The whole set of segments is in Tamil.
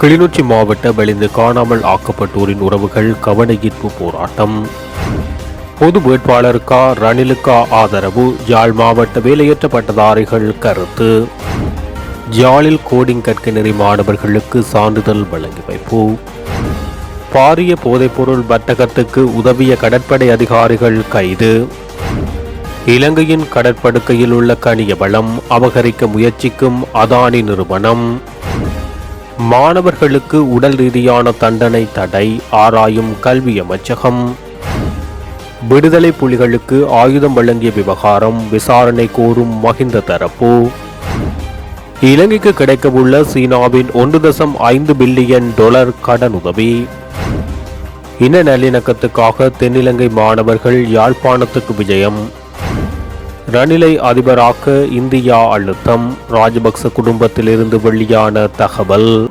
கிளிநொச்சி மாவட்ட வெளிந்து காணாமல் ஆக்கப்பட்டோரின் உறவுகள் கவன ஈர்ப்பு போராட்டம். பொது வேட்பாளருக்கா ரணிலுக்கா ஆதரவு யாழ் மாவட்ட வேலையற்ற பட்டதாரிகள் கருத்து. ஜாலில் கோடிங் கற்க நெறி மாணவர்களுக்கு சான்றிதழ் வழங்கி வைப்பு. பாரிய போதைப்பொருள் வர்த்தகத்துக்கு உதவிய கடற்படை அதிகாரிகள் கைது. இலங்கையின் கடற்படுக்கையில் உள்ள கனிய வளம் அபகரிக்க முயற்சிக்கும் அதானி நிறுவனம். மாணவர்களுக்கு உடல் ரீதியான தண்டனை தடை ஆராயும் கல்வி அமைச்சகம். விடுதலை புலிகளுக்கு ஆயுதம் வழங்கிய விவகாரம் விசாரணை கோரும் மகிந்த தரப்பு. இலங்கைக்கு கிடைக்கவுள்ள சீனாவின் ஒன்று தசம் ஐந்து பில்லியன் டாலர் கடனுதவி. இன நல்லிணக்கத்துக்காக தென்னிலங்கை மாணவர்கள் யாழ்ப்பாணத்துக்கு விஜயம். ரணிலை அதிபராக்க இந்தியா அழுத்தம் ராஜபக்ச குடும்பத்திலிருந்து வெளியான தகவல்.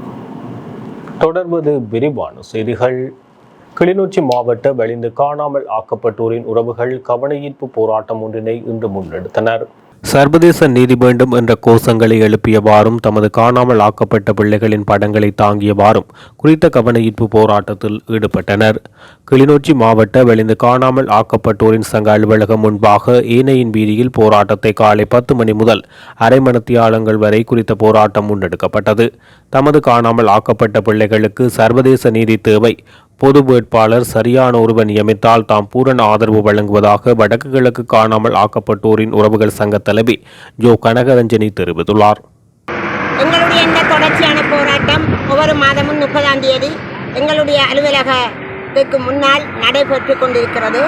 தொடர்வது விரிவான செய்திகள். கிளிநொச்சி மாவட்ட வெளிந்து காணாமல் ஆக்கப்பட்டோரின் உறவுகள் கவனஈர்ப்பு போராட்டம் ஒன்றினை இன்று முன்னெடுத்தனர். சர்வதேச நீதி வேண்டும் என்ற கோஷங்களை எழுப்பியவாறும் தமது காணாமல் ஆக்கப்பட்ட பிள்ளைகளின் படங்களை தாங்கியவாறும் குறித்த கவனஈர்ப்பு போராட்டத்தில் ஈடுபட்டனர். கிளிநொச்சி மாவட்ட வெளிந்து காணாமல் ஆக்கப்பட்டோரின் சங்க அலுவலகம் முன்பாக ஏனையின் வீதியில் போராட்டத்தை காலை பத்து மணி முதல் அரை மணித்தியாலங்கள் வரை குறித்த போராட்டம் முன்னெடுக்கப்பட்டது. தமது காணாமல் ஆக்கப்பட்ட பிள்ளைகளுக்கு சர்வதேச நீதி தேவை பொது வேட்பாளர் சரியான ஒருவர் நியமித்தால் தாம் பூரண ஆதரவு வழங்குவதாக வடக்கு கிழக்கு காணாமல் ஆக்கப்பட்டோரின் உறவுகள் சங்க தலைவி ஜோ கனகரஞ்சனி தெரிவித்துள்ளார். எங்களுடைய இந்த தொடர்ச்சியான போராட்டம் ஒவ்வொரு மாதமும் முப்பதாம் தேதி எங்களுடைய அலுவலகத்துக்கு முன்னால் நடைபெற்று கொண்டிருக்கிறது.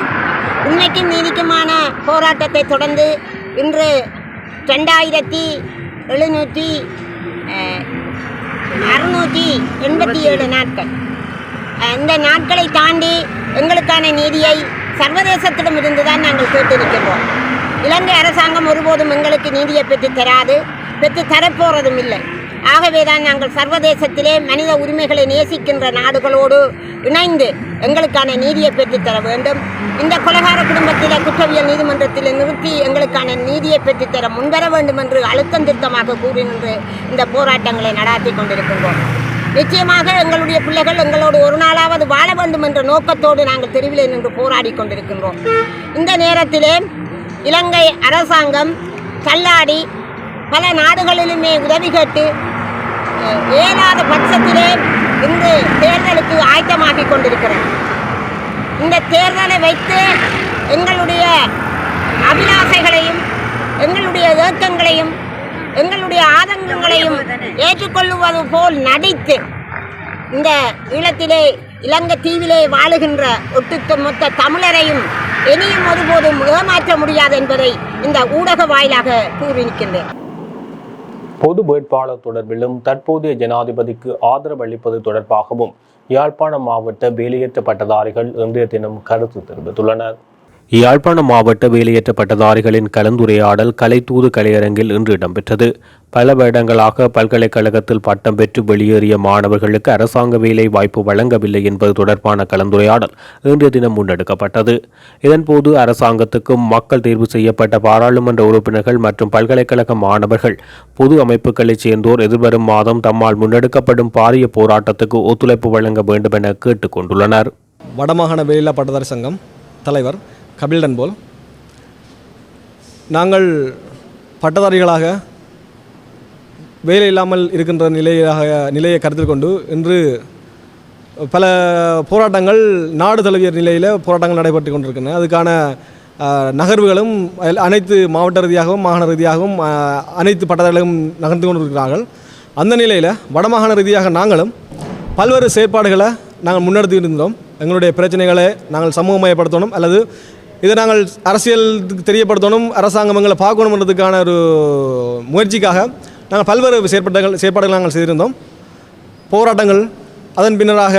உண்மைக்கும் நீதிக்குமான போராட்டத்தை தொடர்ந்து இன்று ரெண்டாயிரத்தி எழுநூற்றி அறுநூற்றி எண்பத்தி ஏழு நாட்கள். இந்த நாட்களை தாண்டி எங்களுக்கான நீதியை சர்வதேசத்திடமிருந்து தான் நாங்கள் கேட்டிருக்கின்றோம். இலங்கை அரசாங்கம் ஒருபோதும் எங்களுக்கு நீதியை பெற்று தராது பெற்று தரப்போறதும் இல்லை. ஆகவே தான் நாங்கள் சர்வதேசத்திலே மனித உரிமைகளை நேசிக்கின்ற நாடுகளோடு இணைந்து எங்களுக்கான நீதியை பெற்றுத் தர வேண்டும். இந்த கொலகார குடும்பத்தில் குற்றவியல் நீதிமன்றத்தில் நிறுத்தி எங்களுக்கான நீதியை பெற்றுத்தர முன்வர வேண்டும் என்று அழுத்தம் திருத்தமாக கூறி நின்று இந்த போராட்டங்களை நடாத்தி கொண்டிருக்கின்றோம். நிச்சயமாக எங்களுடைய பிள்ளைகள் எங்களோடு ஒரு நாளாவது வாழ வேண்டும் என்ற நோக்கத்தோடு நாங்கள் தெருவிலே நின்று போராடி கொண்டிருக்கின்றோம். இந்த நேரத்திலே இலங்கை அரசாங்கம் தள்ளாடி பல நாடுகளிலுமே உதவி கேட்டு அஹ், பட்சத்திலே இன்று தேர்தலுக்கு ஆயத்தமாகி கொண்டிருக்கிறது. இந்த தேர்தலை வைத்து எங்களுடைய அபிலாசைகளையும் எங்களுடைய ஏக்கங்களையும் எங்களுடைய ஏற்றுக்கொள்ளுவது போல் நடித்து இந்த ஈழத்திலே இலங்கை தீவிலே வாழுகின்ற ஒட்டுத்த மொத்த தமிழரையும் இனியும் ஒருபோதும் ஏமாற்ற முடியாது என்பதை இந்த ஊடக வாயிலாக கூறியிருக்கின்றேன். பொது வேட்பாளர் தொடர்பிலும் தற்போதைய ஜனாதிபதிக்கு ஆதரவு அளிப்பது தொடர்பாகவும் யாழ்ப்பாணம் மாவட்ட வேலையேற்ற பட்டதாரிகள் இன்றைய தினம் கருத்து தெரிவித்துள்ளனர். யாழ்ப்பாணம் மாவட்ட வேலையற்ற பட்டதாரிகளின் கலந்துரையாடல் கலைத்தூது கலையரங்கில் இன்று இடம்பெற்றது. பல வருடங்களாக பல்கலைக்கழகத்தில் பட்டம் பெற்று வெளியேறிய மாணவர்களுக்கு அரசாங்க வேலை வாய்ப்பு வழங்கவில்லை என்பது தொடர்பான கலந்துரையாடல் இன்றைய தினம் முன்னெடுக்கப்பட்டது. இதன்போது அரசாங்கத்துக்கும் மக்கள் தேர்வு செய்யப்பட்ட பாராளுமன்ற உறுப்பினர்கள் மற்றும் பல்கலைக்கழக மாணவர்கள் பொது அமைப்புகளைச் சேர்ந்தோர் எதிர்வரும் மாதம் தம்மால் முன்னெடுக்கப்படும் பாரிய போராட்டத்துக்கு ஒத்துழைப்பு வழங்க வேண்டும் என கேட்டுக் கொண்டுள்ளனர். வடமாகாண வேலில்லா பட்டதாரி சங்கம் தலைவர் கபில்டன் போல். நாங்கள் பட்டதாரிகளாக வேலை இல்லாமல் இருக்கின்ற நிலையாக நிலையை கருத்தில் கொண்டு இன்று பல போராட்டங்கள் நாடு தழுவிய நிலையில் போராட்டங்கள் நடைபெற்று கொண்டிருக்கின்றன. அதுக்கான நகர்வுகளும் அனைத்து மாவட்ட ரீதியாகவும் மாகாண ரீதியாகவும் அனைத்து பட்டதாரிகளும் நகர்ந்து கொண்டிருக்கிறார்கள். அந்த நிலையில் வடமாகாண ரீதியாக நாங்களும் பல்வேறு செயற்பாடுகளை நாங்கள் முன்னெடுத்து இருந்தோம். எங்களுடைய பிரச்சனைகளை நாங்கள் சமூகமயப்படுத்தணும் அல்லது இதை நாங்கள் அரசியல் தெரியப்படுத்தணும் அரசாங்கம் எங்களை பார்க்கணுன்றதுக்கான ஒரு முயற்சிக்காக நாங்கள் பல்வேறு செயற்பட்டங்கள் செயற்பாடுகள் நாங்கள் செய்திருந்தோம். போராட்டங்கள் அதன் பின்னராக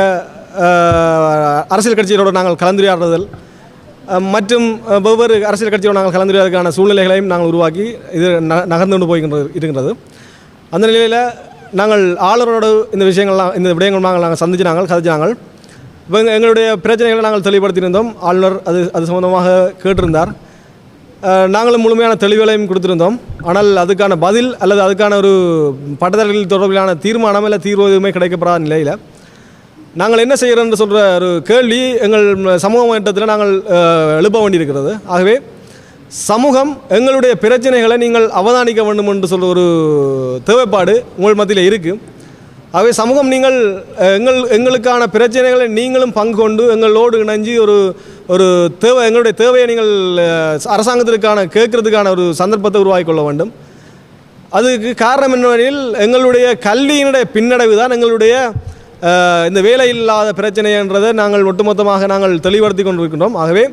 அரசியல் கட்சிகளோடு நாங்கள் கலந்துரையாடுதல் மற்றும் வெவ்வேறு அரசியல் கட்சியோடு நாங்கள் கலந்துரையாடுவதற்கான சூழ்நிலைகளையும் நாங்கள் உருவாக்கி இது ந- நகர்ந்து கொண்டு போய்கின்றது இருக்கின்றது. அந்த நிலையில் நாங்கள் ஆளுநரோடு இந்த விஷயங்கள்லாம் இந்த விடயங்கள் நாங்கள் நாங்கள் சந்திச்சு நாங்கள் கதைச்சு நாங்கள் இப்போ எங்களுடைய பிரச்சனைகளை நாங்கள் தெளிவுபடுத்தியிருந்தோம். ஆளுநர் அது அது சம்பந்தமாக கேட்டிருந்தார். நாங்களும் முழுமையான தெளிவுகளையும் கொடுத்திருந்தோம். ஆனால் அதுக்கான பதில் அல்லது அதுக்கான ஒரு பட்டதாரிகள் தொடர்பிலான தீர்மானம் இல்லை தீர்வு எதுவுமே கிடைக்கப்படாத நிலையில் நாங்கள் என்ன செய்கிறோம்னு சொல்கிற ஒரு கேள்வி எங்கள் சமூக மட்டத்தில் நாங்கள் எழுப்ப வேண்டியிருக்கிறது. ஆகவே சமூகம் எங்களுடைய பிரச்சனைகளை நீங்கள் அவதானிக்க வேண்டும் என்று சொல்கிற ஒரு தேவைப்பாடு உங்கள் மத்தியில் இருக்குது அவை சமூகம் நீங்கள் எங்கள் எங்களுக்கான பிரச்சனைகளை நீங்களும் பங்கு கொண்டு எங்களோடு இணைஞ்சு ஒரு ஒரு தேவை எங்களுடைய தேவையை நீங்கள் அரசாங்கத்திற்கான கேட்கறதுக்கான ஒரு சந்தர்ப்பத்தை உருவாக்கி கொள்ள வேண்டும். அதுக்கு காரணம் என்னவெனில் எங்களுடைய கல்வியினுடைய பின்னடைவு தான் எங்களுடைய இந்த வேலை இல்லாத பிரச்சனைன்றதை நாங்கள் ஒட்டுமொத்தமாக நாங்கள் தெளிவுபடுத்தி கொண்டிருக்கின்றோம். ஆகவே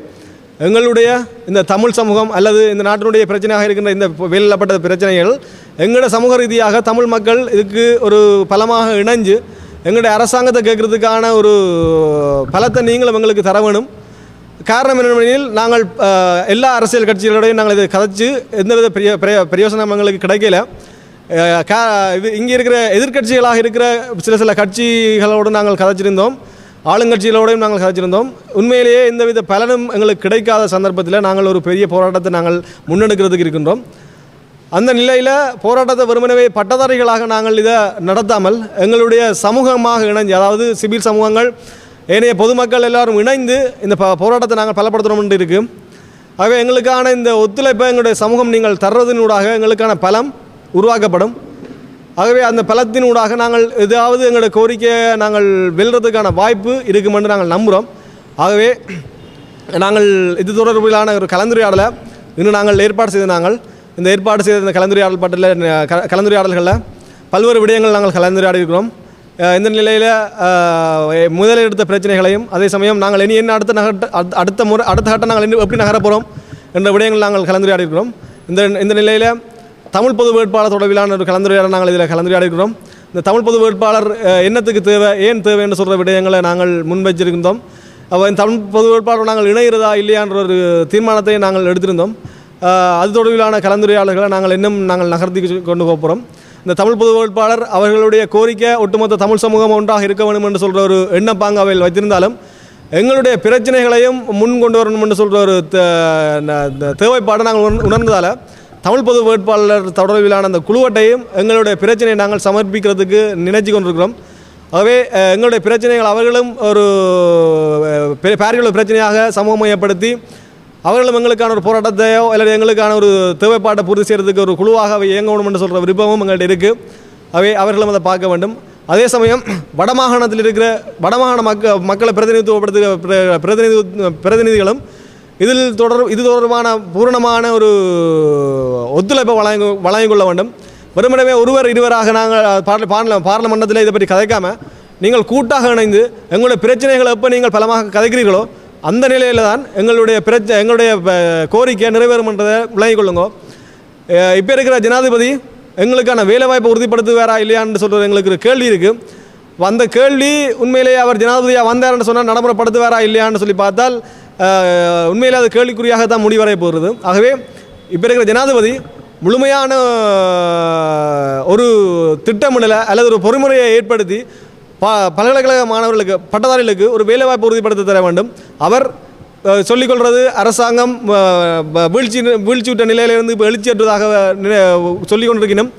எங்களுடைய இந்த தமிழ் சமூகம் அல்லது இந்த நாட்டினுடைய பிரச்சனையாக இருக்கின்ற இந்த வெளியிடப்பட்ட பிரச்சனைகள் எங்களோட சமூக ரீதியாக தமிழ் மக்கள் இதுக்கு ஒரு பலமாக இணைஞ்சு எங்களுடைய அரசாங்கத்தை கேட்குறதுக்கான ஒரு பலத்தை நீங்களும் எங்களுக்கு தர வேணும். காரணம் என்னவெனில் நாங்கள் எல்லா அரசியல் கட்சிகளோடையும் நாங்கள் இதை கதைச்சு எந்தவித பிரிய பிரயோசனம் எங்களுக்கு கிடைக்கல. கா இது இங்கே இருக்கிற எதிர்க்கட்சிகளாக இருக்கிற சில சில கட்சிகளோடு நாங்கள் கதைச்சிருந்தோம். ஆளுங்கட்சிகளோடையும் நாங்கள் கதைச்சிருந்தோம் உண்மையிலேயே எந்தவித பலனும் எங்களுக்கு கிடைக்காத சந்தர்ப்பத்தில் நாங்கள் ஒரு பெரிய போராட்டத்தை நாங்கள் முன்னெடுக்கிறதுக்கு இருக்கின்றோம். அந்த நிலையில் போராட்டத்தை வெறுமனவே பட்டதாரிகளாக நாங்கள் இதை நடத்தாமல் எங்களுடைய சமூகமாக இணைஞ்சு அதாவது சிவில் சமூகங்கள் ஏனைய பொதுமக்கள் எல்லாரும் இணைந்து இந்த ப- போராட்டத்தை நாங்கள் பலப்படுத்தணும்னு இருக்கு. ஆகவே எங்களுக்கான இந்த ஒத்துழைப்பை எங்களுடைய சமூகம் நீங்கள் தர்றதினூடாக எங்களுக்கான பலம் உருவாக்கப்படும். ஆகவே அந்த பலத்தினூடாக நாங்கள் ஏதாவது எங்களோட கோரிக்கையை நாங்கள் வெல்றதுக்கான வாய்ப்பு இருக்குமென்று நாங்கள் நம்புகிறோம் ஆகவே நாங்கள் இது தொடர்பிலான ஒரு கலந்துரையாடலை இன்னும் நாங்கள் ஏற்பாடு செய்த நாங்கள் இந்த ஏற்பாடு செய்த இந்த கலந்துரையாடல் பட்டில் க- கலந்துரையாடல்களில் பல்வேறு விடயங்கள் நாங்கள் கலந்துரையாடி இருக்கிறோம். இந்த நிலையில் முதலெடுத்த பிரச்சனைகளையும் அதே சமயம் நாங்கள் இனி என்ன அடுத்த நகட்ட அடுத்த- அடுத்த முறை அடுத்த கட்டம் நாங்கள் இன்னும் எப்படி நகரப்போகிறோம் என்ற விடயங்கள் நாங்கள் கலந்துரையாடி இருக்கிறோம். இந்த இந்த நிலையில் தமிழ் பொது வேட்பாளர் தொடர்பிலான ஒரு கலந்துரையாடல் நாங்கள் இதில் கலந்துரையாடுகிறோம் இருக்கிறோம் இந்த தமிழ் பொது வேட்பாளர் என்னத்துக்கு தேவை ஏன் தேவை என்று சொல்கிற விடயங்களை நாங்கள் முன்வைச்சிருந்தோம் அப்போ தமிழ் பொது வேட்பாளர் நாங்கள் இணைகிறதா இல்லையான்ற ஒரு தீர்மானத்தை நாங்கள் எடுத்திருந்தோம். அது தொடர்பிலான கலந்துரையாடல்களை நாங்கள் இன்னும் நாங்கள் நகர்த்தி கொண்டு போகிறோம் இந்த தமிழ் பொது வேட்பாளர் அவர்களுடைய கோரிக்கை ஒட்டுமொத்த தமிழ் சமூகம் ஒன்றாக இருக்க வேண்டும் என்று சொல்கிற ஒரு எண்ணப்பாங்க அவையில் வைத்திருந்தாலும் எங்களுடைய பிரச்சனைகளையும் முன் கொண்டு வரணும் என்று சொல்கிற ஒரு தேவைப்பாடை நாங்கள் உணர்- உணர்ந்ததால் தமிழ் பொது வேட்பாளர் தொடர்பிலான அந்த குழுவட்டையும் எங்களுடைய பிரச்சனையை நாங்கள் சமர்ப்பிக்கிறதுக்கு நினைச்சு கொண்டிருக்கிறோம். ஆகவே எங்களுடைய பிரச்சனைகள் அவர்களும் ஒரு அஹ், பிரச்சனையாக சமூகமயப்படுத்தி அவர்களும் எங்களுக்கான ஒரு போராட்டத்தையோ இல்லை எங்களுக்கான ஒரு தேவைப்பாட்டை பூர்த்தி செய்கிறதுக்கு ஒரு குழுவாக அவை இயங்கணும் என்று சொல்கிற விருப்பமும் எங்கள்கிட்ட இருக்குது அவை அவர்களும் அதை பார்க்க வேண்டும். அதே சமயம் வடமாகாணத்தில் இருக்கிற வடமாகாண மக்க மக்களை பிரதிநிதித்துவப்படுத்துகிற பிரதிநிதி பிரதிநிதிகளும் இதில் தொடர் இது தொடர்பான பூரணமான ஒரு ஒத்துழைப்பை வழங்க வழங்கிக் கொள்ள வேண்டும். வெறுமனவே ஒருவர் இருவராக நாங்கள் பார்ல பார்ல பார்லமெண்டத்தில் இதை பற்றி கதைக்காமல் நீங்கள் கூட்டாக இணைந்து எங்களுடைய பிரச்சனைகளை எப்போ நீங்கள் பலமாக கதைக்கிறீர்களோ அந்த நிலையில் தான் எங்களுடைய பிரச்ச எங்களுடைய கோரிக்கை நிறைவேறும் என்றதை விளங்கிக் கொள்ளுங்க. இப்போ இருக்கிற ஜனாதிபதி எங்களுக்கான வேலைவாய்ப்பை உறுதிப்படுத்துவாரா இல்லையான்னு சொல்கிற எங்களுக்கு ஒரு கேள்வி இருக்குது அந்த கேள்வி உண்மையிலேயே அவர் ஜனாதிபதியாக வந்தார்னு சொன்னால் நடைமுறைப்படுத்துவாரா இல்லையான்னு சொல்லி பார்த்தால் உண்மையில் அது கேள்விக்குறியாக தான் முடிவடைய போகிறது. ஆகவே இப்போ இருக்கிற ஜனாதிபதி முழுமையான ஒரு திட்டமிடலை அல்லது ஒரு பொறுமுறையை ஏற்படுத்தி ப பல்கலைக்கழக மாணவர்களுக்கு பட்டதாரிகளுக்கு ஒரு வேலைவாய்ப்பு உறுதிப்படுத்தி தர வேண்டும். அவர் சொல்லிக்கொள்வது அரசாங்கம் வீழ்ச்சி வீழ்ச்சி வீழ்ச்சியுற்ற நிலையிலிருந்து இப்போ எழுச்சியற்றதாக நிலை- சொல்லிக் கொண்டிருக்கணும்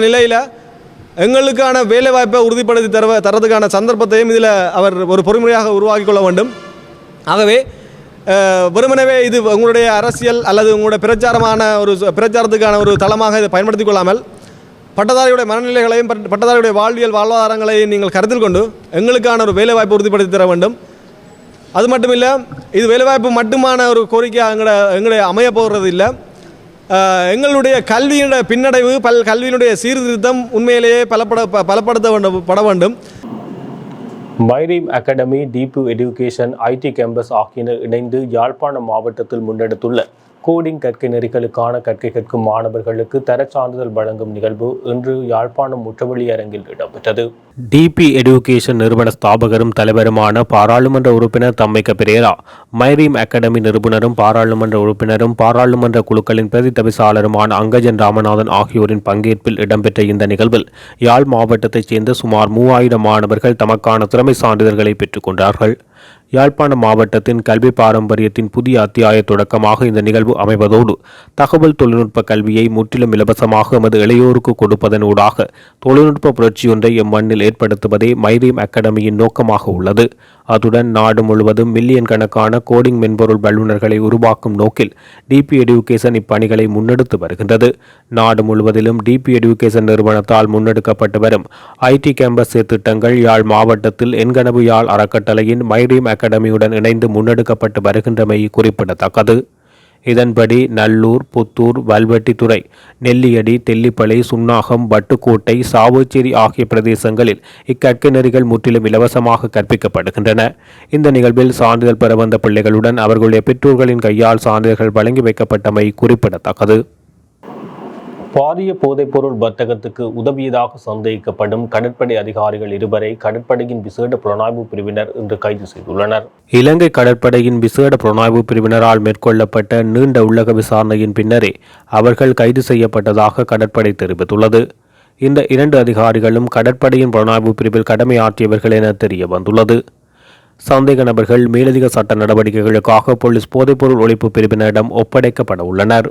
நிலையில் எங்களுக்கான வேலைவாய்ப்பை உறுதிப்படுத்தி தர தரதுக்கான சந்தர்ப்பத்தையும் இதில் அவர் ஒரு பொறுமுறையாக உருவாக்கி கொள்ள வேண்டும். ஆகவே வெறுமனவே இது உங்களுடைய அரசியல் அல்லது உங்களுடைய பிரச்சாரமான ஒரு பிரச்சாரத்துக்கான ஒரு தளமாக இதை பயன்படுத்திக் கொள்ளாமல் பட்டதாரியுடைய மனநிலைகளையும் பட்டதாரியுடைய வாழ்வியல் வாழ்வாதாரங்களையும் நீங்கள் கருத்தில் கொண்டு எங்களுக்கான ஒரு வேலைவாய்ப்பு உறுதிப்படுத்தி தர வேண்டும். அது மட்டும் இல்லை இது வேலைவாய்ப்பு மட்டுமான ஒரு கோரிக்கையாக எங்களோட எங்களுடைய அமைய போகிறது இல்லை. எங்களுடைய கல்வியினுடைய பின்னடைவு பல் கல்வியினுடைய சீர்திருத்தம் உண்மையிலேயே பலப்பட ப- பலப்படுத்த வேண்டும் பட வேண்டும். மைரீம் அகாடமி டீப்பு எஜுகேஷன் ஐடி கேம்பஸ் ஆகியன இணைந்து யாழ்ப்பாணம் மாவட்டத்தில் முன்னெடுத்துள்ள கோடிங் கற்கை நெறிகளுக்கான கற்கை கற்கும் மாணவர்களுக்கு தரச் சான்றிதழ் வழங்கும் நிகழ்வு இன்று யாழ்ப்பாணம் முற்றவெளி அரங்கில் இடம்பெற்றது. டிபி எஜுகேஷன் நிறுவன ஸ்தாபகரும் தலைவருமான பாராளுமன்ற உறுப்பினர் தம்மைக்க பெரேரா மைரீம் அகாடமி நிறுவனரும் பாராளுமன்ற உறுப்பினரும் பாராளுமன்ற குழுக்களின் பிரதி தவிசாளருமான அங்கஜன் ராமநாதன் ஆகியோரின் பங்கேற்பில் இடம்பெற்ற இந்த நிகழ்வில் யாழ் மாவட்டத்தைச் சேர்ந்த சுமார் மூவாயிரம் மாணவர்கள் தமக்கான திறமை சான்றிதழ்களை பெற்றுக்கொண்டார்கள் யாழ்ப்பாண மாவட்டத்தின் கல்வி பாரம்பரியத்தின் புதிய அத்தியாய தொடக்கமாக இந்த நிகழ்வு அமைவதோடு தகவல் தொழில்நுட்ப கல்வியை முற்றிலும் இலவசமாக எமது இளையோருக்கு கொடுப்பதனூடாக தொழில்நுட்ப புரட்சியொன்றை எம்மண்ணில் ஏற்படுத்துவதே மைரீம் அகாடமியின் நோக்கமாக உள்ளது. அத்துடன் நாடு முழுவதும் மில்லியன் கணக்கான கோடிங் மென்பொருள் வல்லுநர்களை உருவாக்கும் நோக்கில் டிபி எடுகேஷன் இப்பணிகளை முன்னெடுத்து வருகின்றது. நாடு முழுவதிலும் டிபி எடுகேஷன் நிறுவனத்தால் முன்னெடுக்கப்பட்டு வரும் ஐடி கேம்பஸ் திட்டங்கள் யாழ் மாவட்டத்தில் என்கனவு யாழ் அறக்கட்டளையின் மைரீம் அகாடமியுடன் இணைந்து முன்னெடுக்கப்பட்டு வருகின்றமை குறிப்பிடத்தக்கது. இதன்படி நல்லூர் புத்தூர் வல்வெட்டித்துறை நெல்லியடி தெல்லிப்பளை சுன்னாகம் வட்டுக்கோட்டை சாவுச்சேரி ஆகிய பிரதேசங்களில் இக்கற்கை நெறிகள் முற்றிலும் இலவசமாக கற்பிக்கப்படுகின்றன. இந்த நிகழ்வில் சான்றிதழ் பெற வந்த பிள்ளைகளுடன் அவர்களுடைய பெற்றோர்களின் கையால் சான்றிதழ்கள் வழங்கி வைக்கப்பட்டமை குறிப்பிடத்தக்கது. பாரிய போதைப்பொருள் வர்த்தகத்துக்கு உதவியதாக சந்தேகிக்கப்படும் கடற்படை அதிகாரிகள் இருவரை கடற்படையின் விசேட புலனாய்வு பிரிவினர் இன்று கைது செய்துள்ளனர். இலங்கை கடற்படையின் விசேட புலனாய்வு பிரிவினரால் மேற்கொள்ளப்பட்ட நீண்ட உள்ளக விசாரணையின் பின்னரே அவர்கள் கைது செய்யப்பட்டதாக கடற்படை தெரிவித்துள்ளது. இந்த இரண்டு அதிகாரிகளும் கடற்படையின் புலனாய்வு பிரிவில் கடமையாற்றியவர்கள் என தெரிய வந்துள்ளது. சந்தேக நபர்கள் மேலதிக சட்ட நடவடிக்கைகளுக்காக போலீஸ் போதைப்பொருள் ஒழிப்பு பிரிவினரிடம் ஒப்படைக்கப்பட உள்ளனர்.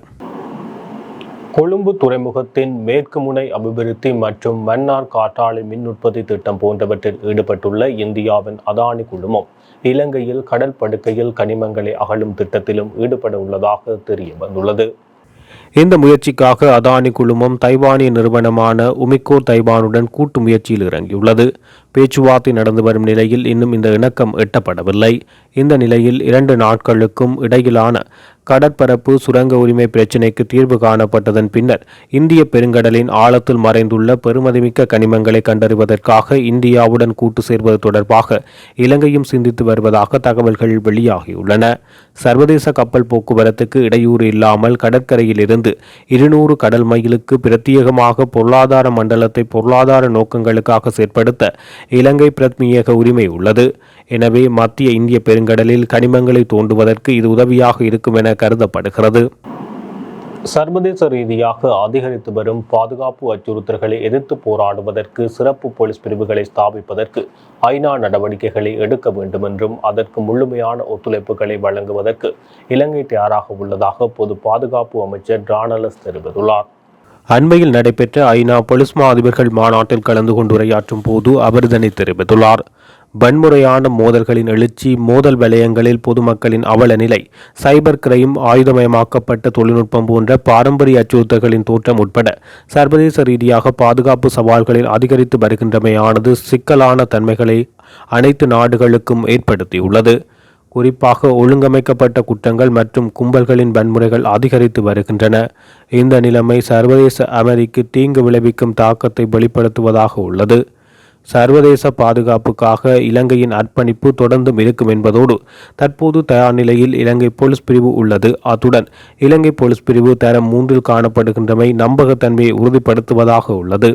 கொழும்பு துறைமுகத்தின் மேற்கு முனை அபிவிருத்தி மற்றும் மன்னார் காற்றாலை மின் உற்பத்தி திட்டம் போன்றவற்றில் ஈடுபட்டுள்ள இந்தியாவின் அதானி குழுமம் இலங்கையில் கடல் படுக்கையில் கனிமங்களை அகழும் திட்டத்திலும் ஈடுபட உள்ளதாக தெரிய வந்துள்ளது. இந்த முயற்சிக்காக அதானி குழுமம் தைவானிய நிறுவனமான உமிக்கோ தைவானுடன் கூட்டு முயற்சியில் இறங்கியுள்ளது. பேச்சுவார்த்தை நடந்து வரும் நிலையில் இன்னும் இந்த இணக்கம் எட்டப்படவில்லை. இந்த நிலையில் இரண்டு நாட்களுக்கும் இடையிலான கடற்பரப்பு சுரங்க உரிமை பிரச்சினைக்கு தீர்வு காணப்பட்டதன் பின்னர் இந்திய பெருங்கடலின் ஆழத்தில் மறைந்துள்ள பெருமதிமிக்க கனிமங்களை கண்டறிவதற்காக இந்தியாவுடன் கூட்டு சேர்வது தொடர்பாக இலங்கையும் சிந்தித்து வருவதாக தகவல்கள் வெளியாகியுள்ளன. சர்வதேச கப்பல் போக்குவரத்துக்கு இடையூறு இல்லாமல் கடற்கரையிலிருந்து இருநூறு கடல் மைலுக்கு பிரத்யேகமாக பொருளாதார மண்டலத்தை பொருளாதார நோக்கங்களுக்காக செயற்படுத்த இலங்கை பிரத்மியக உரிமை உள்ளது. எனவே மத்திய இந்திய பெருங்கடலில் கனிமங்களை தோண்டுவதற்கு இது உதவியாக இருக்கும் என கருதப்படுகிறது. சர்வதேச ரீதியாக அதிகரித்து வரும் பாதுகாப்பு அச்சுறுத்தல்களை எதிர்த்து போராடுவதற்கு சிறப்பு போலீஸ் பிரிவுகளை ஸ்தாபிப்பதற்கு ஐநா நடவடிக்கைகளை எடுக்க வேண்டும் என்றும் அதற்கு முழுமையான ஒத்துழைப்புகளை வழங்குவதற்கு இலங்கை தயாராக உள்ளதாக பொது பாதுகாப்பு அமைச்சர் டானலஸ் தெரிவித்துள்ளார். அண்மையில் நடைபெற்ற ஐநா போலீஸ் மா அதிபர்கள் மாநாட்டில் கலந்து கொண்டு உரையாற்றும் போது அவர் இதனை தெரிவித்துள்ளார். வன்முறையான மோதல்களின் எழுச்சி மோதல் வலயங்களில் பொதுமக்களின் அவல நிலை சைபர் கிரைம் ஆயுதமயமாக்கப்பட்ட தொழில்நுட்பம் போன்ற பாரம்பரிய அச்சுறுத்தல்களின் தோற்றம் உட்பட சர்வதேச ரீதியாக பாதுகாப்பு சவால்களில் அதிகரித்து வருகின்றமையானது சிக்கலான தன்மைகளை அனைத்து நாடுகளுக்கும் ஏற்படுத்தியுள்ளது. குறிப்பாக ஒழுங்கமைக்கப்பட்ட குற்றங்கள் மற்றும் கும்பல்களின் வன்முறைகள் அதிகரித்து வருகின்றன. இந்த நிலைமை சர்வதேச அமெரிக்கு தீங்கு விளைவிக்கும் தாக்கத்தை வெளிப்படுத்துவதாக உள்ளது. சர்வதேச பாதுகாப்புக்காக இலங்கையின் அர்ப்பணிப்பு தொடர்ந்தும் இருக்கும் என்பதோடு தற்போது தயார் நிலையில் இலங்கை போலீஸ் பிரிவு உள்ளது. அத்துடன் இலங்கை போலீஸ் பிரிவு தரம் மூன்றில் காணப்படுகின்றமை நம்பகத்தன்மையை உறுதிப்படுத்துவதாக உள்ளது.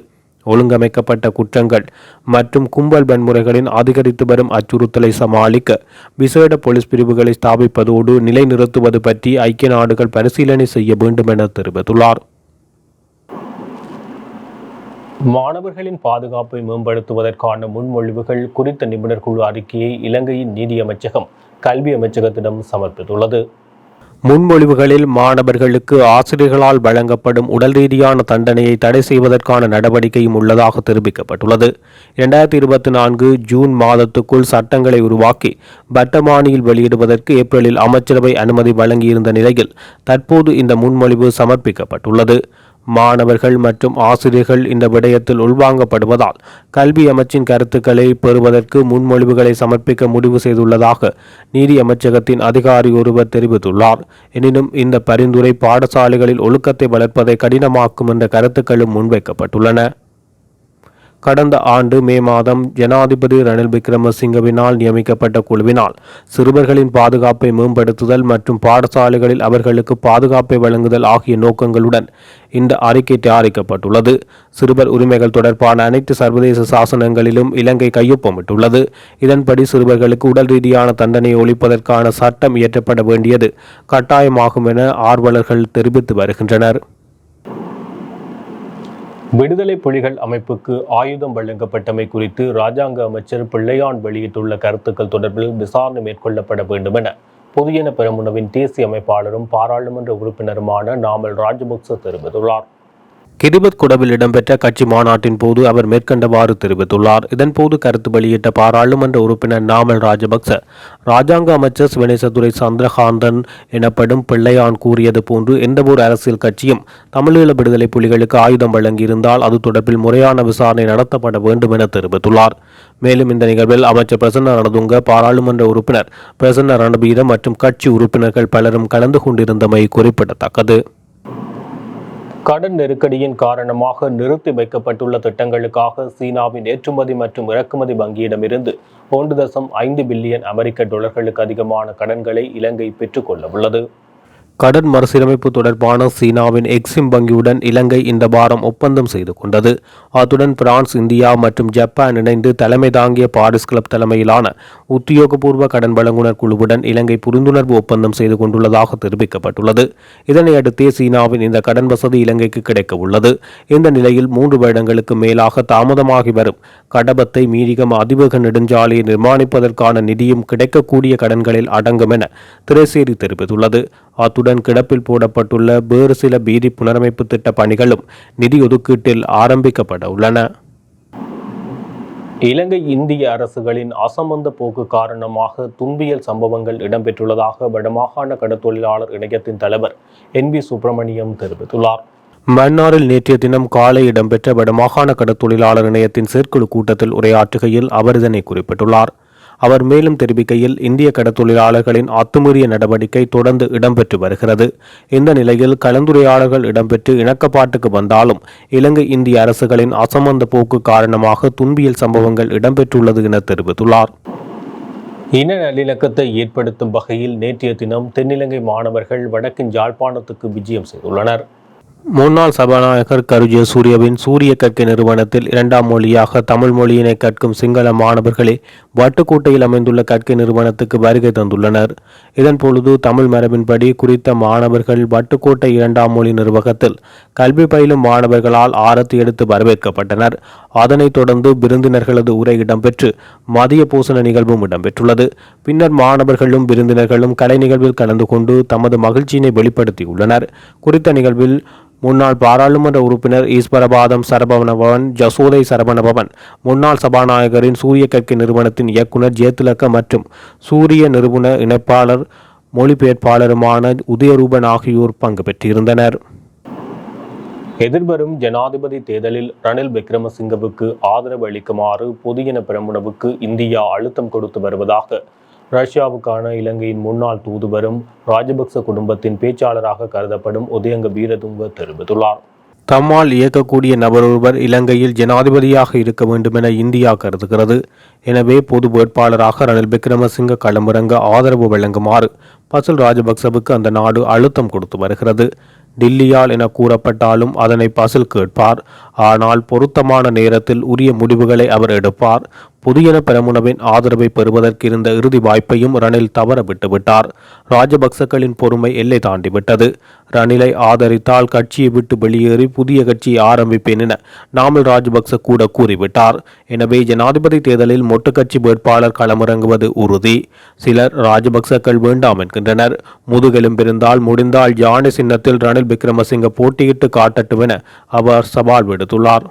ஒழுங்கமைக்கப்பட்ட குற்றங்கள் மற்றும் கும்பல் வன்முறைகளின் அதிகரித்து வரும் அச்சுறுத்தலை சமாளிக்க விசேட போலீஸ் பிரிவுகளை ஸ்தாபிப்பதோடு நிலைநிறுத்துவது பற்றி ஐக்கிய நாடுகள் பரிசீலனை செய்ய வேண்டும் என தெரிவித்துள்ளார். மாணவர்களின் பாதுகாப்பை மேம்படுத்துவதற்கான முன்மொழிவுகள் குறித்த நிபுணர் குழு அறிக்கையை இலங்கையின் நீதி அமைச்சகம் கல்வி அமைச்சகத்திடம் சமர்ப்பித்துள்ளது. முன்மொழிவுகளில் மாணவர்களுக்கு ஆசிரியர்களால் வழங்கப்படும் உடல் ரீதியான தண்டனையை தடை செய்வதற்கான நடவடிக்கையும் உள்ளதாக தெரிவிக்கப்பட்டுள்ளது. இரண்டாயிரத்தி இருபத்தி நான்கு ஜூன் மாதத்துக்குள் சட்டங்களை உருவாக்கி வர்த்தமானியில் வெளியிடுவதற்கு ஏப்ரலில் அமைச்சரவை அனுமதி வழங்கியிருந்த நிலையில் தற்போது இந்த முன்மொழிவு சமர்ப்பிக்கப்பட்டுள்ளது. மாணவர்கள் மற்றும் ஆசிரியர்கள் இந்த விடயத்தில் உள்வாங்கப்படுவதால் கல்வி அமைச்சின் கருத்துக்களை பெறுவதற்கு முன்மொழிவுகளை சமர்ப்பிக்க முடிவு செய்துள்ளதாக நீதி அமைச்சகத்தின் அதிகாரி ஒருவர் தெரிவித்துள்ளார். எனினும் இந்த பரிந்துரை பாடசாலைகளில் ஒழுக்கத்தை வளர்ப்பதை கடினமாக்கும் என்ற கருத்துக்களும் முன்வைக்கப்பட்டுள்ளன. கடந்த ஆண்டு மே மாதம் ஜனாதிபதி ரணில் விக்ரமசிங்கவினால் நியமிக்கப்பட்ட குழுவினால் சிறுவர்களின் பாதுகாப்பை மேம்படுத்துதல் மற்றும் பாடசாலைகளில் அவர்களுக்கு பாதுகாப்பை வழங்குதல் ஆகிய நோக்கங்களுடன் இந்த அறிக்கை தயாரிக்கப்பட்டுள்ளது. சிறுவர் உரிமைகள் தொடர்பான அனைத்து சர்வதேச சாசனங்களிலும் இலங்கை கையொப்பமிட்டுள்ளது. இதன்படி சிறுவர்களுக்கு உடல் ரீதியான தண்டனையை ஒழிப்பதற்கான சட்டம் இயற்றப்பட வேண்டியது கட்டாயமாகும் என ஆர்வலர்கள் தெரிவித்து வருகின்றனர். விடுதலை புலிகள் அமைப்புக்கு ஆயுதம் வழங்கப்பட்டமை குறித்து ராஜாங்க அமைச்சர் பிள்ளையான் வெளியிட்டுள்ள கருத்துக்கள் தொடர்பில் விசாரணை மேற்கொள்ளப்பட வேண்டும் என பொதுஜன பெரமுனவின் தேசிய அமைப்பாளரும் பாராளுமன்ற உறுப்பினருமான நாமல் ராஜபக்ச தெரிவித்துள்ளார். கிரிபத் குடவில் இடம்பெற்ற கட்சி மாநாட்டின் போது அவர் மேற்கண்டவாறு தெரிவித்துள்ளார். இதன்போது கருத்து வெளியிட்ட பாராளுமன்ற உறுப்பினர் நாமல் ராஜபக்ச ராஜாங்க அமைச்சர் சிவனேசதுரை சந்திரகாந்தன் எனப்படும் பிள்ளையான் கூறியது போன்று எந்தவொரு அரசியல் கட்சியும் தமிழீழ விடுதலை புலிகளுக்கு ஆயுதம் வழங்கியிருந்தால் அது தொடர்பில் முறையான விசாரணை நடத்தப்பட வேண்டும் என தெரிவித்துள்ளார். மேலும் இந்த நிகழ்வில் அமைச்சர் பிரசன்ன ரணதுங்க பாராளுமன்ற உறுப்பினர் பிரசன்ன ரணபீர மற்றும் கட்சி உறுப்பினர்கள் பலரும் கலந்து கொண்டிருந்தமை குறிப்பிடத்தக்கது. கடன் நெருக்கடியின் காரணமாக நிறுத்தி வைக்கப்பட்டுள்ள திட்டங்களுக்காக சீனாவின் ஏற்றுமதி மற்றும் இறக்குமதி வங்கியிடமிருந்து ஒன்று தசம் ஐந்து பில்லியன் அமெரிக்க டாலர்களுக்கு அதிகமான கடன்களை இலங்கை பெற்றுக்கொள்ள உள்ளது. கடன் மறுசீரமைப்பு தொடர்பான சீனாவின் எக்ஸிம் வங்கியுடன் இலங்கை இந்த வாரம் ஒப்பந்தம் செய்து கொண்டது. அத்துடன் பிரான்ஸ் இந்தியா மற்றும் ஜப்பான் இணைந்து தலைமை தாங்கிய பாரிஸ் கிளப் தலைமையிலான உத்தியோகபூர்வ கடன் வழங்குனர் குழுவுடன் இலங்கை புரிந்துணர்வு ஒப்பந்தம் செய்து கொண்டுள்ளதாக தெரிவிக்கப்பட்டுள்ளது. இதனையடுத்தே சீனாவின் இந்த கடன் வசதி இலங்கைக்கு கிடைக்க உள்ளது. இந்த நிலையில் மூன்று வருடங்களுக்கு மேலாக தாமதமாகி வரும் கடபத்தை மீரிகம் அதிவேக நெடுஞ்சாலையை நிர்மாணிப்பதற்கான நிதியும் கிடைக்கக்கூடிய கடன்களில் அடங்கும் என திரைசேரி தெரிவித்துள்ளது. அத்துடன் கிடப்பில் போடப்பட்டுள்ள வேறு சில வீதி புனரமைப்பு திட்ட பணிகளும் நிதி ஒதுக்கீட்டில் ஆரம்பிக்கப்பட உள்ளன. இலங்கை இந்திய அரசுகளின் அசம்பந்த போக்கு காரணமாக துன்பியல் சம்பவங்கள் இடம்பெற்றுள்ளதாக வடமாகாண கடற்தொழிலாளர் இணையத்தின் தலைவர் என் வி சுப்பிரமணியம் தெரிவித்துள்ளார். மன்னாரில் நேற்றைய தினம் காலை இடம்பெற்ற வடமாகாண கடற்தொழிலாளர் இணையத்தின் செயற்குழு கூட்டத்தில் உரையாற்றுகையில் அவர் இதனை குறிப்பிட்டுள்ளார். அவர் மேலும் தெரிவிக்கையில் இந்திய கடத்தொழிலாளர்களின் அத்துமீறிய நடவடிக்கை தொடர்ந்து இடம்பெற்று வருகிறது. இந்த நிலையில் கலந்துரையாடல்கள் இடம்பெற்று இணக்கப்பாட்டுக்கு வந்தாலும் இலங்கை இந்திய அரசுகளின் அசமந்த போக்கு காரணமாக துன்பியல் சம்பவங்கள் இடம்பெற்றுள்ளது என தெரிவித்துள்ளார். இன நல்லிணக்கத்தை ஏற்படுத்தும் வகையில் நேற்றைய தினம் தென்னிலங்கை மாணவர்கள் வடக்கின் யாழ்ப்பாணத்துக்கு விஜயம் செய்துள்ளனர். முன்னாள் சபாநாயகர் கருஜே சூரியவின் சூரிய கற்கை நிறுவனத்தில் இரண்டாம் மொழியாக தமிழ் மொழியினை கற்கும் சிங்கள மாணவர்களே வட்டுக்கோட்டையில் அமைந்துள்ள கற்கை நிறுவனத்துக்கு வருகை தந்துள்ளனர். இதன் பொழுது தமிழ் மரபின்படி குறித்த மாணவர்கள் வட்டுக்கோட்டை இரண்டாம் மொழி நிர்வாகத்தில் கல்வி பயிலும் மாணவர்களால் ஆரத்தி எடுத்து வரவேற்கப்பட்டனர். அதனைத் தொடர்ந்து விருந்தினர்களது உரை இடம்பெற்று மதிய பூசண நிகழ்வும் இடம்பெற்றுள்ளது. பின்னர் மாணவர்களும் விருந்தினர்களும் கலை நிகழ்வில் கலந்து கொண்டு தமது மகிழ்ச்சியினை வெளிப்படுத்தியுள்ளனர். குறித்த நிகழ்வில் முன்னாள் பாராளுமன்ற உறுப்பினர் ஈஸ்வரபாதம் சரபவனபவன் ஜசோதை சரபணபவன் முன்னாள் சபாநாயகரின் சூரிய கற்கை நிறுவனத்தின் இயக்குனர் ஜெயதிலக்க மற்றும் சூரிய நிறுவன இணைப்பாளர் மொழிபெயர்ப்பாளருமான உதயரூபன் ஆகியோர் பங்கு பெற்றிருந்தனர். எதிர்வரும் ஜனாதிபதி தேர்தலில் ரணில் விக்ரமசிங்கவுக்கு ஆதரவு அளிக்குமாறு பொதுஜன பெரமுனவுக்கு இந்தியா அழுத்தம் கொடுத்து வருவதாக ரஷ்யாவுக்கான இலங்கையின் முன்னாள் தூதுவரும் ராஜபக்ச குடும்பத்தின் பேச்சாளராக கருதப்படும் உதயங்க வீரதுங்க தெரிவித்துள்ளார். தம்மால் இயக்கக்கூடிய நபர் ஒருவர் இலங்கையில் ஜனாதிபதியாக இருக்க வேண்டும் என இந்தியா கருதுகிறது. எனவே பொது வேட்பாளராக ரணில் விக்ரமசிங்க களமிறங்க ஆதரவு வழங்குமாறு பசுல் ராஜபக்சவுக்கு அந்த நாடு அழுத்தம் கொடுத்து வருகிறது. டில்லியால் என கூறப்பட்டாலும் அதனை பசில் கேட்பார். ஆனால் பொருத்தமான நேரத்தில் உரிய முடிவுகளை அவர் எடுப்பார். புதியன பெரமுனவின் ஆதரவை பெறுவதற்கு இருந்த இறுதி வாய்ப்பையும் ரணில் தவற விட்டுவிட்டார். ராஜபக்சக்களின் பொறுமை எல்லை தாண்டிவிட்டது. ரணிலை ஆதரித்தால் கட்சியை விட்டு வெளியேறி புதிய கட்சியை ஆரம்பிப்பேன் என நாமல் ராஜபக்ச கூட கூறிவிட்டார். எனவே ஜனாதிபதி தேர்தலில் மொட்டு கட்சி வேட்பாளர் களமிறங்குவது உறுதி. சிலர் ராஜபக்சக்கள் வேண்டாம் என்கின்றனர். முதுகெலும்பிருந்தால் முடிந்தால் யானை சின்னத்தில் ரணில் விக்ரமசிங்க போட்டியிட்டு காட்டட்டும் என அவர் சவால் விடுத்துள்ளார்.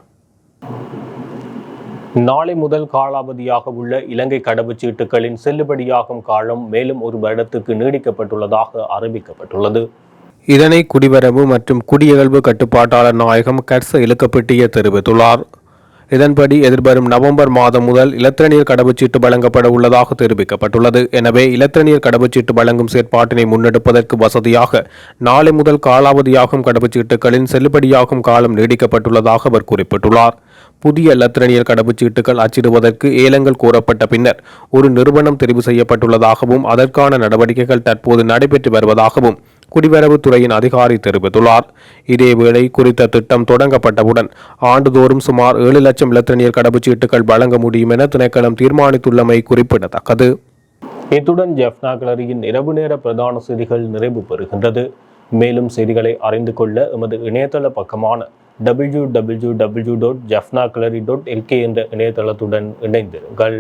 நாளை முதல் காலாவதியாக உள்ள இலங்கை கடவுச்சீட்டுகளின் செல்லுபடியாகும் காலம் மேலும் ஒரு வருடத்துக்கு நீடிக்கப்பட்டுள்ளதாக அறிவிக்கப்பட்டுள்ளது. இதனை குடிவரவு மற்றும் குடியகழ்வு கட்டுப்பாட்டாளர் நாயகம் கர்ச இழுக்கப்பட்டிய தெரிவித்துள்ளார். இதன்படி எதிர்வரும் நவம்பர் மாதம் முதல் இலத்திரநீர் கடவுச்சீட்டு வழங்கப்பட உள்ளதாக தெரிவிக்கப்பட்டுள்ளது. எனவே இலத்திரநீர் கடவுச்சீட்டு வழங்கும் செயற்பாட்டினை முன்னெடுப்பதற்கு வசதியாக நாளை முதல் காலாவதியாகும் கடவுச்சீட்டுகளின் செல்லுபடியாகும் காலம் நீடிக்கப்பட்டுள்ளதாக அவர் குறிப்பிட்டுள்ளார். புதிய இலத்திரனியர் கடவுச்சீட்டுகள் அச்சிடுவதற்கு ஏலங்கள் கோரப்பட்ட பின்னர் ஒரு நிறுவனம் தெரிவு செய்யப்பட்டுள்ளதாகவும் அதற்கான நடவடிக்கைகள் தற்போது நடைபெற்று வருவதாகவும் குடிவரவுத்துறையின் அதிகாரி தெரிவித்துள்ளார். இதேவேளை குறித்த திட்டம் தொடங்கப்பட்டவுடன் ஆண்டுதோறும் சுமார் ஏழு லட்சம் இலத்திரனியர் கடவுச்சீட்டுகள் வழங்க முடியும் என திணைக்களம் தீர்மானித்துள்ளமை குறிப்பிடத்தக்கது. இத்துடன் ஜெஃப்னா கிளரியின் இரவு நேர பிரதான செய்திகள் நிறைவு பெறுகின்றது. மேலும் செய்திகளை அறிந்து கொள்ள எமது இணையதள பக்கமான W W W dot Jaffna gallery dot LK என்ற இணையதளத்துடன் இணைந்திருங்கள்.